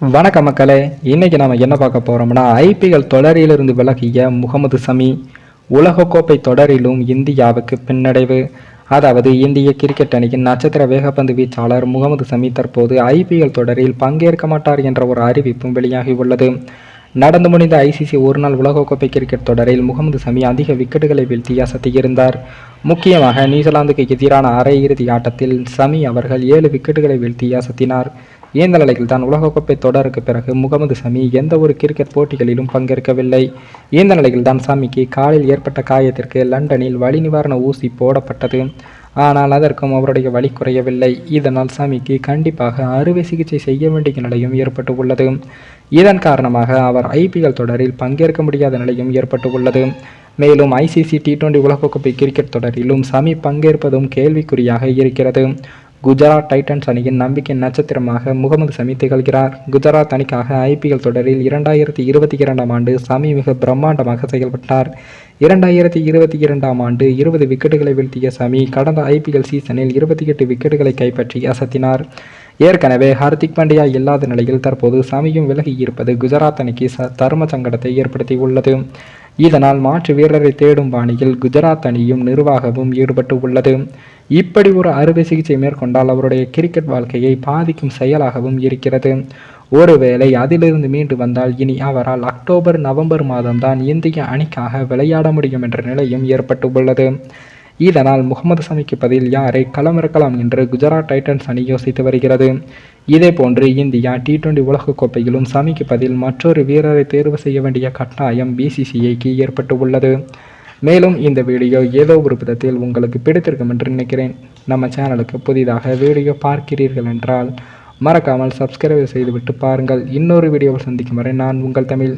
வணக்க மக்களே. இன்னைக்கு நாம் என்ன பார்க்க போறோம்னா ஐபிஎல் தொடரிலிருந்து விலகிய முகமது சமி உலகக்கோப்பை தொடரிலும் இந்தியாவுக்கு பின்னடைவு. அதாவது இந்திய கிரிக்கெட் அணியின் நட்சத்திர வேகப்பந்து வீச்சாளர் முகமது சமி தற்போது ஐபிஎல் தொடரில் பங்கேற்க மாட்டார் என்ற ஒரு அறிவிப்பும் வெளியாகியுள்ளது நடந்து முடிந்த ஐசிசி ஒருநாள் உலகக்கோப்பை கிரிக்கெட் தொடரில் முகமது சமி அதிக விக்கெட்டுகளை வீழ்த்தி அசத்தியிருந்தார் முக்கியமாக நியூசிலாந்துக்கு எதிரான அரையிறுதி ஆட்டத்தில் சமி அவர்கள் ஏழு விக்கெட்டுகளை வீழ்த்தி அசத்தினார். இந்த நிலையில் தான் உலகக்கோப்பை தொடருக்கு பிறகு முகமது சமி எந்த ஒரு கிரிக்கெட் போட்டிகளிலும் பங்கேற்கவில்லை? ஏந்த நிலையில் தான் சமிக்கு காலில் ஏற்பட்ட காயத்திற்கு லண்டனில் வலி நிவாரண ஊசி போடப்பட்டது? ஆனால் அதற்கும் அவருடைய வலி குறையவில்லை. இதனால் சாமிக்கு கண்டிப்பாக அறுவை சிகிச்சை செய்ய வேண்டிய நிலையும் ஏற்பட்டு உள்ளது இதன் காரணமாக அவர் ஐபிஎல் தொடரில் பங்கேற்க முடியாத நிலையும் ஏற்பட்டு உள்ளது மேலும் ஐசிசி டி டுவெண்டி உலகக்கோப்பை கிரிக்கெட் தொடரிலும் சமி பங்கேற்பதும் கேள்விக்குறியாக இருக்கிறது. குஜராத் டைட்டன்ஸ் அணியின் நம்பிக்கை நட்சத்திரமாக முகமது சமி திகழ்கிறார். குஜராத் அணிக்காக ஐபிஎல் தொடரில் இரண்டாயிரத்தி இருபத்தி இரண்டாம் ஆண்டு சமி மிக பிரம்மாண்டமாக செயல்பட்டார். இரண்டாயிரத்தி இருபத்தி இரண்டாம் ஆண்டு இருபது விக்கெட்டுகளை வீழ்த்திய சமி கடந்த ஐபிஎல் சீசனில் இருபத்தி எட்டு விக்கெட்டுகளை கைப்பற்றி அசத்தினார். ஏற்கனவே ஹர்திக் பாண்டியா இல்லாத நிலையில் தற்போது சமியும் விலகி இருப்பது குஜராத் அணிக்கு ச தர்ம சங்கடத்தை ஏற்படுத்தி உள்ளது. இதனால் மாற்று வீரரை தேடும் பாணியில் குஜராத் அணியும் நிர்வாகமும் ஈடுபட்டு உள்ளது. இப்படி ஒரு அறுவை சிகிச்சை மேற்கொண்டால் அவருடைய கிரிக்கெட் வாழ்க்கையை பாதிக்கும் செயலாகவும் இருக்கிறது. ஒருவேளை அதிலிருந்து மீண்டு வந்தால் இனி அவரால் அக்டோபர் நவம்பர் மாதம்தான் இந்திய அணிக்காக விளையாட முடியும் என்ற நிலையும் ஏற்பட்டு உள்ளது. இதனால் முகமது சமிக்கு பதில் யாரை களமிறக்கலாம் என்று குஜராத் டைட்டன்ஸ் அணி யோசித்து வருகிறது. இதே போன்று இந்தியா டி டுவெண்டி உலகக்கோப்பையிலும் சமிக்கு பதில் மற்றொரு வீரரை தேர்வு செய்ய வேண்டிய கட்டாயம் பிசிசிஐக்கு ஏற்பட்டு உள்ளது மேலும் இந்த வீடியோ ஏதோ ஒரு விதத்தில் உங்களுக்கு பிடித்திருக்கும் என்று நினைக்கிறேன். நம்ம சேனலுக்கு புதிதாக வீடியோ பார்க்கிறீர்கள் என்றால் மறக்காமல் சப்ஸ்கிரைப் செய்துவிட்டு பாருங்கள். இன்னொரு வீடியோவில் சந்திக்கும் வரை நான் உங்கள் தமிழ்.